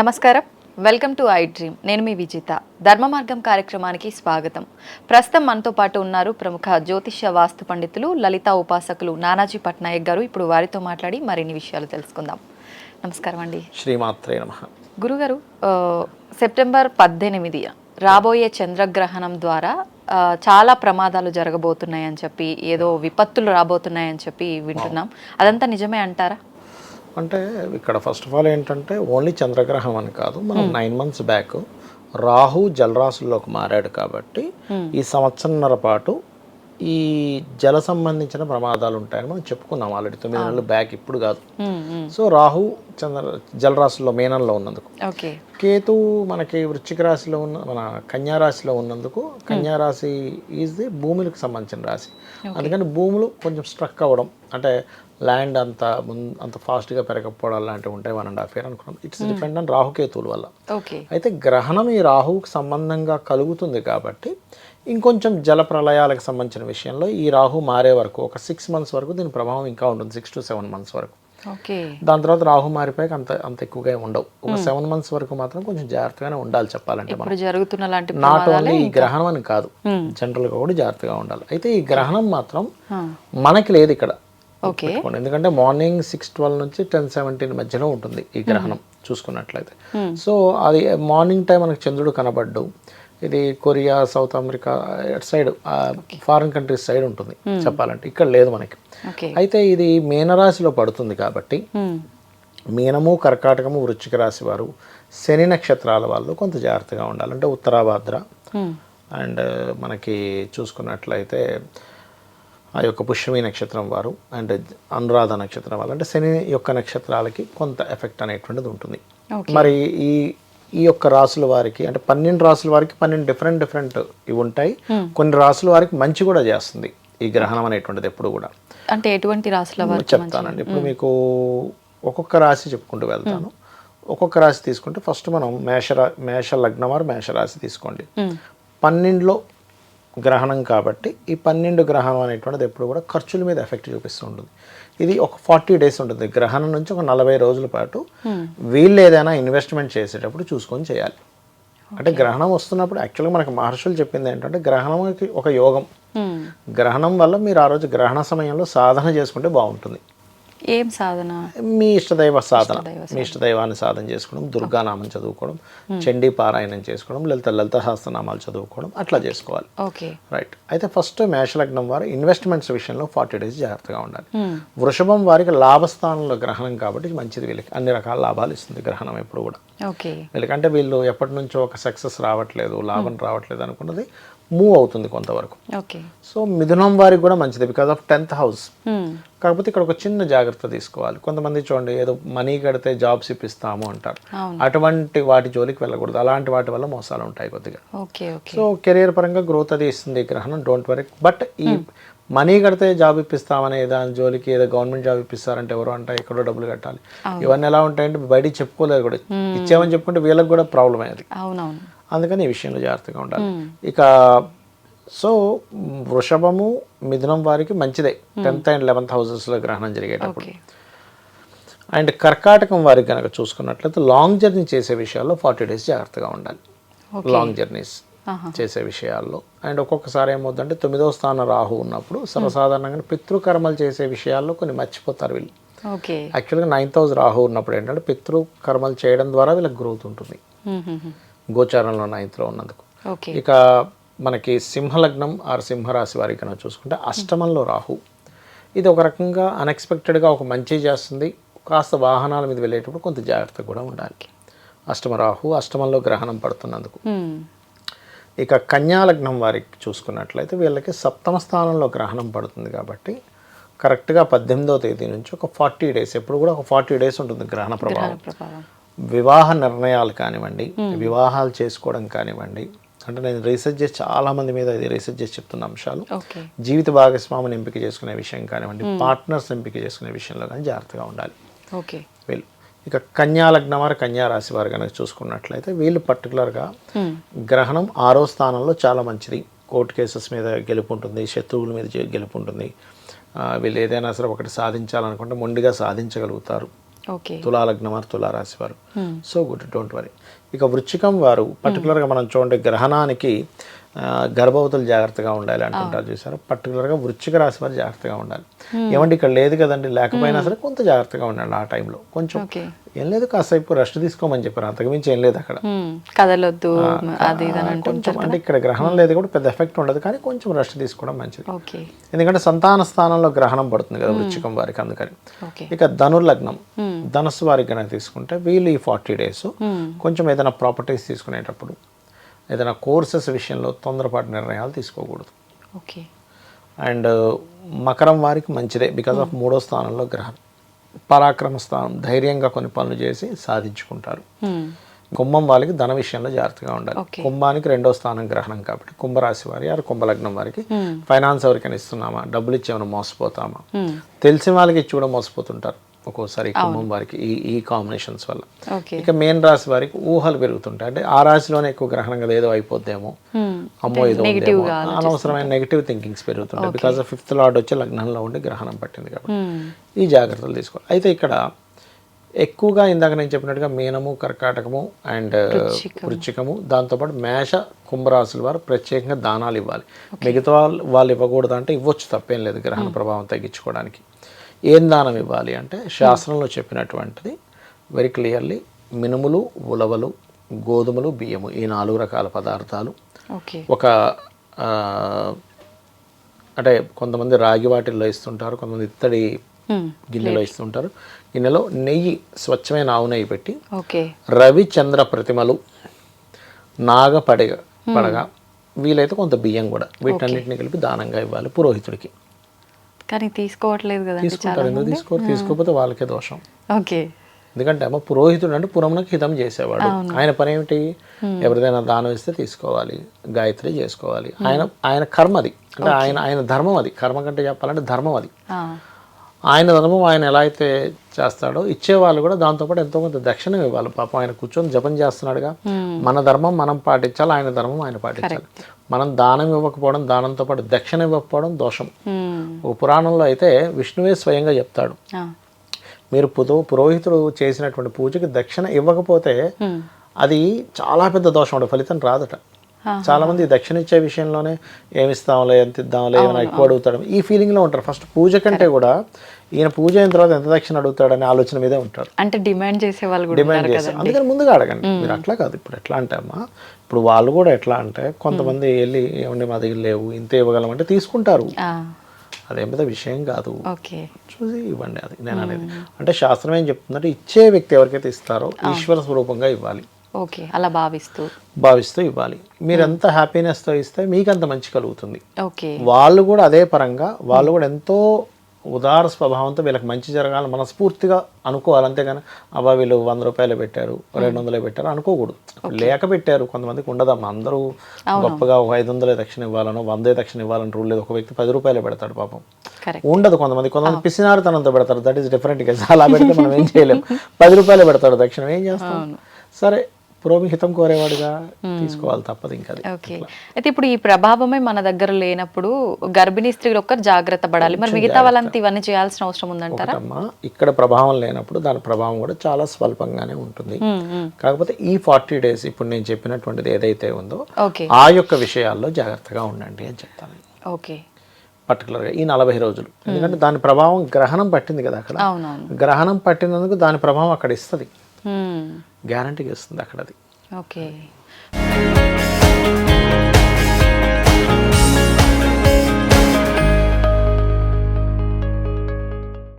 నమస్కారం. Welcome to I dream. నేను మీ విజిత. ధర్మ మార్గం కార్యక్రమానికి స్వాగతం. ప్రస్తుతం మనతో పాటు ఉన్నారు ప్రముఖ జ్యోతిష్య వాస్తు పండితులు లలిత ఉపాసకులు నానాజీ పట్నాయక్ గారు. ఇప్పుడు వారితో మాట్లాడి మరిన్ని విషయాలు తెలుసుకుందాం. నమస్కారం అండి. శ్రీమాత్రే నమ. గురుగారు సెప్టెంబర్ పద్దెనిమిది రాబోయే చంద్రగ్రహణం ద్వారా చాలా ప్రమాదాలు జరగబోతున్నాయని చెప్పి ఏదో విపత్తులు రాబోతున్నాయని చెప్పి వింటున్నాం. అదంతా నిజమే అంటారా? అంటే ఇక్కడ ఫస్ట్ ఆఫ్ ఆల్ ఏంటంటే ఓన్లీ చంద్రగ్రహం అని కాదు. మనం నైన్ మంత్స్ బ్యాక్ రాహు జలరాశుల్లోకి మారాడు కాబట్టి ఈ సంవత్సరంన్నర పాటు ఈ జల సంబంధించిన ప్రమాదాలు ఉంటాయని మనం చెప్పుకున్నాం ఆల్రెడీ తొమ్మిది నెలలు బ్యాక్ ఇప్పుడు కాదు. సో రాహు చంద్ర జలరాశుల్లో మేనంలో ఉన్నందుకు. కేతు మనకి వృశ్చిక రాశిలో ఉన్న మన కన్యా రాశిలో ఉన్నందుకు కన్యా రాశి ఈజ్ ది భూములకు సంబంధించిన రాశి. అందుకని భూములు కొంచెం స్ట్రక్ అవ్వడం అంటే ల్యాండ్ అంత ముందు అంత ఫాస్ట్గా పెరగకపోవడం లాంటివి ఉంటాయి వన్ అండ్ హాఫ్ ఇయర్ అనుకున్నాం. ఇట్స్ డిపెండ్ ఆన్ రాహుకేతువుల వల్ల. అయితే గ్రహణం ఈ రాహువుకు సంబంధంగా కలుగుతుంది కాబట్టి ఇంకొంచెం జల ప్రళయాలకు సంబంధించిన విషయంలో ఈ రాహు మారే వరకు ఒక సిక్స్ మంత్స్ వరకు దీని ప్రభావం ఇంకా ఉంటుంది సిక్స్ టు సెవెన్ మంత్స్ వరకు. దాని తర్వాత రాహు మారిపోయాక అంత అంత ఎక్కువగా ఉండవు. ఒక సెవెన్ మంత్స్ వరకు మాత్రం కొంచెం జాగ్రత్తగానే ఉండాలి చెప్పాలంటే మనం. జరుగుతున్న నాట్ ఓన్లీ ఈ గ్రహణం అని కాదు జనరల్గా కూడా జాగ్రత్తగా ఉండాలి. అయితే ఈ గ్రహణం మాత్రం మనకి లేదు ఇక్కడ. ఎందుకంటే మార్నింగ్ సిక్స్ ట్వెల్వ్ నుంచి టెన్ సెవెంటీన్ మధ్యలో ఉంటుంది ఈ గ్రహణం చూసుకున్నట్లయితే. సో అది మార్నింగ్ టైం మనకు చంద్రుడు కనబడ్డు. ఇది కొరియా సౌత్ అమెరికా అటు సైడ్ ఫారిన్ కంట్రీస్ సైడ్ ఉంటుంది చెప్పాలంటే. ఇక్కడ లేదు మనకి. అయితే ఇది మీనరాశిలో పడుతుంది కాబట్టి మీనము కర్కాటకము వృశ్చిక రాశి వారు శని నక్షత్రాల వాళ్ళు కొంత జాగ్రత్తగా ఉండాలి. అంటే ఉత్తరాభాద్ర అండ్ మనకి చూసుకున్నట్లయితే ఆ యొక్క పుష్యమి నక్షత్రం వారు అండ్ అనురాధ నక్షత్రం వాళ్ళు. అంటే శని యొక్క నక్షత్రాలకి కొంత ఎఫెక్ట్ అనేటువంటిది ఉంటుంది. మరి ఈ ఈ యొక్క రాసుల వారికి అంటే పన్నెండు రాసుల వారికి పన్నెండు డిఫరెంట్ డిఫరెంట్ ఇవి ఉంటాయి. కొన్ని రాసుల వారికి మంచి కూడా చేస్తుంది ఈ గ్రహణం అనేటువంటిది ఎప్పుడు కూడా. అంటే ఎటువంటి రాశుల వారు చెప్తానండి. ఇప్పుడు మీకు ఒక్కొక్క రాశి చెప్పుకుంటూ వెళ్తాను. ఒక్కొక్క రాశి తీసుకుంటే ఫస్ట్ మనం మేషరా మేష లగ్నం వారు మేషరాశి తీసుకోండి. పన్నెండులో గ్రహణం కాబట్టి ఈ పన్నెండు గ్రహణం అనేటువంటిది ఎప్పుడు కూడా ఖర్చుల మీద ఎఫెక్ట్ చూపిస్తూ ఉంటుంది. ఇది ఒక ఫార్టీ డేస్ ఉంటుంది. గ్రహణం నుంచి ఒక నలభై రోజుల పాటు వీళ్ళు ఏదైనా ఇన్వెస్ట్మెంట్ చేసేటప్పుడు చూసుకొని చేయాలి. అంటే గ్రహణం వస్తున్నప్పుడు యాక్చువల్గా మనకు మహర్షులు చెప్పింది ఏంటంటే గ్రహణంకి ఒక యోగం. గ్రహణం వల్ల మీరు ఆ రోజు గ్రహణ సమయంలో సాధన చేసుకుంటే బాగుంటుంది. ఏం సాధన? మీ ఇష్టదైవ సాధన. మీ ఇష్టదైవాన్ని సాధన చేసుకోవడం దుర్గానామం చదువుకోవడం చండీ పారాయణం చేసుకోవడం లలిత లలిత సహస్రనామాలు చదువుకోవడం అట్లా చేసుకోవాలి. ఓకే. రైట్ అయితే ఫస్ట్ మేషలగ్నం వారు ఇన్వెస్ట్మెంట్స్ విషయంలో ఫార్టీ డేస్ జాగ్రత్తగా ఉండాలి. వృషభం వారికి లాభస్థానంలో గ్రహణం కాబట్టి మంచిది వీళ్ళకి. అన్ని రకాల లాభాలు ఇస్తుంది గ్రహణం ఎప్పుడు కూడా. ఓకే. వీళ్ళకంటే వీళ్ళు ఎప్పటి నుంచో ఒక సక్సెస్ రావట్లేదు లాభం రావట్లేదు అనుకున్నది మూవ్ అవుతుంది కొంతవరకు. సో మిథునం వారికి కూడా మంచిది బికాస్ ఆఫ్ టెన్త్ హౌస్ కాకపోతే ఇక్కడ ఒక చిన్న జాగ్రత్త తీసుకోవాలి. కొంతమంది చూడండి ఏదో మనీ కడితే జాబ్స్ ఇప్పిస్తాము అంటారు. అటువంటి వాటి జోలికి వెళ్ళకూడదు. అలాంటి వాటి వల్ల మోసాలు ఉంటాయి కొద్దిగా. సో కెరియర్ పరంగా గ్రోత్ అది ఇస్తుంది గ్రహణం డోంట్ వరీ బట్ ఈ మనీ కడితే జాబ్ ఇప్పిస్తామనే దాని జోలికి ఏదో గవర్నమెంట్ జాబ్ ఇప్పిస్తారంటే ఎవరు అంటే ఎక్కడో డబ్బులు కట్టాలి. ఇవన్నీ ఎలా ఉంటాయంటే బయటికి చెప్పుకోలేదు కూడా. ఇచ్చామని చెప్పుకుంటే వీళ్ళకి కూడా ప్రాబ్లం అది అవునవును. అందుకని ఈ విషయంలో జాగ్రత్తగా ఉండాలి. ఇక సో వృషభము మిథునం వారికి మంచిదే. టెన్త్ అండ్ లెవెన్త్ హౌసెస్లో గ్రహణం జరిగేటప్పుడు. అండ్ కర్కాటకం వారికి కనుక చూసుకున్నట్లయితే లాంగ్ జర్నీ చేసే విషయాల్లో ఫార్టీ డేస్ జాగ్రత్తగా ఉండాలి. Long journeys. చేసే విషయాల్లో. అండ్ ఒక్కొక్కసారి ఏమవుతుందంటే తొమ్మిదో స్థానం రాహు ఉన్నప్పుడు సర్వసాధారణంగా పితృకర్మలు చేసే విషయాల్లో కొన్ని మర్చిపోతారు వీళ్ళు. యాక్చువల్గా నైన్త్ హౌస్ రాహు ఉన్నప్పుడు ఏంటంటే పితృకర్మలు చేయడం ద్వారా వీళ్ళకి గ్రోత్ ఉంటుంది. గోచారంలో నైన్త్లో ఉన్నందుకు. ఓకే. ఇక మనకి సింహలగ్నం ఆర్ సింహరాశి వారికి కనుక చూసుకుంటే అష్టమంలో రాహు. ఇది ఒక రకంగా అన్ఎక్స్పెక్టెడ్గా ఒక మంచి చేస్తుంది. కాస్త వాహనాల మీద వెళ్ళేటప్పుడు కొంత జాగ్రత్త కూడా ఉండాలి. అష్టమ రాహు అష్టమంలో గ్రహణం పడుతున్నందుకు. ఇక కన్యా లగ్నం వారికి చూసుకున్నట్లయితే వీళ్ళకి సప్తమ స్థానంలో గ్రహణం పడుతుంది కాబట్టి కరెక్ట్గా పద్దెనిమిదవ తేదీ నుంచి ఒక ఫార్టీ డేస్ ఎప్పుడు కూడా ఒక ఫార్టీ డేస్ ఉంటుంది గ్రహణ ప్రభావం. వివాహ నిర్ణయాలు కానివ్వండి వివాహాలు చేసుకోవడం కానివ్వండి అంటే నేను రీసెర్చ్ చేసి చాలా మంది మీద ఇది రీసెర్చ్ చేసి చెప్తున్న అంశాలు. జీవిత భాగస్వామిని ఎంపిక చేసుకునే విషయం కానివ్వండి పార్ట్నర్స్ ఎంపిక చేసుకునే విషయంలో కానీ జాగ్రత్తగా ఉండాలి. ఓకే. వీళ్ళు ఇక కన్యా లగ్నం వారు కన్యా రాశి వారు కనుక చూసుకున్నట్లయితే వీళ్ళు పర్టికులర్గా గ్రహణం ఆరో స్థానంలో చాలా మంచిది. కోర్టు కేసెస్ మీద గెలుపు ఉంటుంది శత్రువుల మీద గెలుపు ఉంటుంది. వీళ్ళు ఏదైనా సరే ఒకటి సాధించాలనుకుంటే మొండిగా సాధించగలుగుతారు. ఓకే తులా లగ్నం వారు. తులా రాశి వారు సో గుడ్ డోంట్ వరీ ఇక వృచ్చికం వారు పర్టికులర్గా మనం చూడండి గ్రహణానికి గర్భవతులు జాగ్రత్తగా ఉండాలి అంటుంటారు చూసారు పర్టికులర్గా వృచ్చిక రాశి వారు జాగ్రత్తగా ఉండాలి. ఏమంటే ఇక్కడ లేదు కదండి. లేకపోయినా సరే కొంత జాగ్రత్తగా ఉండాలి ఆ టైంలో. కొంచెం ఏం లేదు కాసేపు రెస్ట్ తీసుకోమని చెప్పారు. అంతకుమించి ఏం లేదు అక్కడ. కదలొద్దు అది కొంచెం అంటే ఇక్కడ గ్రహణం లేదు కూడా పెద్ద ఎఫెక్ట్ ఉండదు కానీ కొంచెం రెస్ట్ తీసుకోవడం మంచిది. ఎందుకంటే సంతాన స్థానంలో గ్రహణం పడుతుంది కదా వృచ్చికం వారికి అందుకని. ఇక ధనుర్లగ్నం. ధనుస్సు వారికి కనుక తీసుకుంటే వీళ్ళు ఈ ఫార్టీ డేస్ కొంచెం ఏదైనా ప్రాపర్టీస్ తీసుకునేటప్పుడు ఏదైనా కోర్సెస్ విషయంలో తొందరపాటు నిర్ణయాలు తీసుకోకూడదు. ఓకే. అండ్ మకరం వారికి మంచిదే బికాస్ ఆఫ్ మూడో స్థానంలో గ్రహం. పరాక్రమ స్థానం ధైర్యంగా కొన్ని పనులు చేసి సాధించుకుంటారు. కుంభం వాళ్ళకి ధన విషయంలో జాగ్రత్తగా ఉండాలి. కుంభానికి రెండో స్థానం గ్రహణం కాబట్టి కుంభరాశి వారి ఆరు కుంభలగ్నం వారికి ఫైనాన్స్ ఎవరికైనా ఇస్తున్నామా? డబ్బులు ఇచ్చేమైనా మోసపోతామా? మ్మ్. తెలిసిన వాళ్ళకి ఇచ్చి కూడా మోసపోతుంటారు. ఒక్కోసారి కుంభం వారికి ఈ ఈ కాంబినేషన్స్ వల్ల. ఇక మెయిన్ రాశి వారికి ఊహలు పెరుగుతుంటాయి. అంటే ఆ రాశిలోనే ఎక్కువ గ్రహణం కదా ఏదో అయిపోద్దేమో మ్మ్. అమ్మో ఏదో ఉందేమో అనవసరమైన నెగిటివ్ థింకింగ్స్ పెరుగుతుంటాయి. బికాస్ ఆఫ్ ఫిఫ్త్ లార్డ్ వచ్చి లగ్నంలో ఉండి గ్రహణం పట్టింది కాబట్టి. ఈ జాగ్రత్తలు తీసుకోవాలి. అయితే ఇక్కడ ఎక్కువగా ఇందాక నేను చెప్పినట్టుగా మీనము కర్కాటకము అండ్ వృచ్చికము. దాంతోపాటు మేష కుంభరాశుల వారు ప్రత్యేకంగా దానాలు ఇవ్వాలి. మిగతా వాళ్ళు వాళ్ళు ఇవ్వకూడదు అంటే ఇవ్వచ్చు తప్పేం లేదు గ్రహణ ప్రభావం తగ్గించుకోవడానికి. ఏం దానం ఇవ్వాలి అంటే శాస్త్రంలో చెప్పినటువంటిది వెరీ క్లియర్లీ మినుములు ఉలవలు గోధుమలు బియ్యము ఈ నాలుగు రకాల పదార్థాలు. ఒక అంటే కొంతమంది రాగి వాటిల్లో ఇస్తుంటారు కొంతమంది ఇత్తడి మ్మ్. గిన్నెలో ఇస్తుంటారు గిన్నెలో నెయ్యి స్వచ్ఛమైన ఆవు నెయ్యి పెట్టి రవిచంద్ర ప్రతిమలు నాగ పడగ పడగ వీలైతే కొంత బియ్యం కూడా. వీటన్నిటిని కలిపి దానంగా ఇవ్వాలి పురోహితుడికి. కానీ తీసుకోవట్లేదు కదండి తీసుకుంటారు. ఎందుకు తీసుకోరు? తీసుకోకపోతే వాళ్ళకే దోషం. ఓకే. ఎందుకంటే అమ్మ పురోహితుడు అంటే పురమునకు హితం చేసేవాడు. ఆయన పని ఏమిటి? ఎవరిదైనా దానం ఇస్తే తీసుకోవాలి. గాయత్రి చేసుకోవాలి. ఆయన ఆయన కర్మ అది అంటే ఆయన ఆయన ధర్మం అది. కర్మ కంటే చెప్పాలంటే ధర్మం అది. ఆయన ధర్మం ఆయన ఎలా అయితే చేస్తాడో ఇచ్చేవాళ్ళు కూడా దాంతోపాటు ఎంతో కొంత దక్షిణ ఇవ్వాలి. పాపం ఆయన కూర్చొని జపం చేస్తున్నాడుగా. మన ధర్మం మనం పాటించాలి ఆయన ధర్మం ఆయన పాటించాలి. మనం దానం ఇవ్వకపోవడం దానంతో పాటు దక్షిణ ఇవ్వకపోవడం దోషం. ఒక పురాణంలో అయితే విష్ణువే స్వయంగా చెప్తాడు. మీరు పుతో పురోహితుడు చేసినటువంటి పూజకి దక్షిణ ఇవ్వకపోతే అది చాలా పెద్ద దోషం ఫలితం రాదట. చాలా మంది దక్షిణ ఇచ్చే విషయంలోనే ఏమి ఇస్తాంలే ఎంత ఇద్దాంలే ఏమైనా ఎక్కువ అడుగుతాడు. ఈ ఫీలింగ్లో ఉంటారు. ఫస్ట్ పూజ కంటే కూడా ఈయన పూజ అయిన తర్వాత ఎంత దక్షిణ అడుగుతాడనే ఆలోచన మీదే ఉంటారు అంటే డిమాండ్ చేసే వాళ్ళు కూడా డిమాండ్ చేస్తారు అందుకని ముందుగా అడగండి. మీరు అట్లా కాదు. ఇప్పుడు ఎట్లా అంటే అమ్మా ఇప్పుడు వాళ్ళు కూడా ఎట్లా అంటే కొంతమంది వెళ్ళి ఏమండి మా దగ్గర లేవు ఇంత ఇవ్వగలం అంటే తీసుకుంటారు. అదేం పెద్ద విషయం కాదు. చూసి ఇవ్వండి అది. నేను అనేది. అంటే శాస్త్రం ఏం చెప్తుందంటే ఇచ్చే వ్యక్తి ఎవరికైతే ఇస్తారో ఈశ్వర స్వరూపంగా ఇవ్వాలి. ఓకే అలా భావిస్తూ. భావిస్తూ ఇవ్వాలి. మీరు ఎంత హ్యాపీనెస్తో ఇస్తే మీకు అంత మంచి కలుగుతుంది. ఓకే. వాళ్ళు కూడా అదే పరంగా వాళ్ళు కూడా ఎంతో ఉదార స్వభావంతో వీళ్ళకి మంచి జరగాలని మనస్ఫూర్తిగా అనుకోవాలి. అంతేగాని అబ్బా వీళ్ళు వంద రూపాయలు పెట్టారు రెండు వందలే పెట్టారు అనుకోకూడదు. లేక పెట్టారు కొంతమందికి ఉండదమ్మా. అందరూ గొప్పగా ఒక ఐదు వందలే దక్షిణ ఇవ్వాలనో వందే దక్షిణ ఇవ్వాలని రూల్ లేదు. ఒక వ్యక్తి పది రూపాయలే పెడతాడు పాపం. ఉండదు కొంతమంది. కొంతమంది పిసినారితనంతో పెడతారు. దట్ ఈస్ డిఫరెంట్ కేసు అలా పెడితే మనం ఏం చేయలేం. పది రూపాయలు పెడతాడు దక్షిణం. ఏం చేస్తాం? సరే పురోహితం కోరేవాడుగా తీసుకోవాలి తప్పదు ఇంకా. ఓకే. అయితే ఇప్పుడు ఈ ప్రభావమే మన దగ్గర లేనప్పుడు గర్భిణీ స్త్రీలు ఒక్కరు జాగ్రత్త పడాలి. మరి మిగతా వాళ్ళంతా ఇవన్నీ చేయాల్సిన అవసరం ఉందంటారా? ఇక్కడ ప్రభావం లేనప్పుడు దాని ప్రభావం కూడా చాలా స్వల్పంగానే ఉంటుంది. మ్మ్, మ్మ్. కాకపోతే ఈ ఫార్టీ డేస్ ఇప్పుడు నేను చెప్పినటువంటిది ఏదైతే ఉందో ఆ యొక్క విషయాల్లో జాగ్రత్తగా ఉండండి అని చెప్తాను. ఓకే. పర్టికులర్గా ఈ నలభై రోజులు. ఎందుకంటే దాని ప్రభావం గ్రహణం పట్టింది కదా అక్కడ. గ్రహణం పట్టినందుకు దాని ప్రభావం అక్కడ ఇస్తుంది. గ్యారంటీగా ఇస్తుంది అక్కడ అది. ఓకే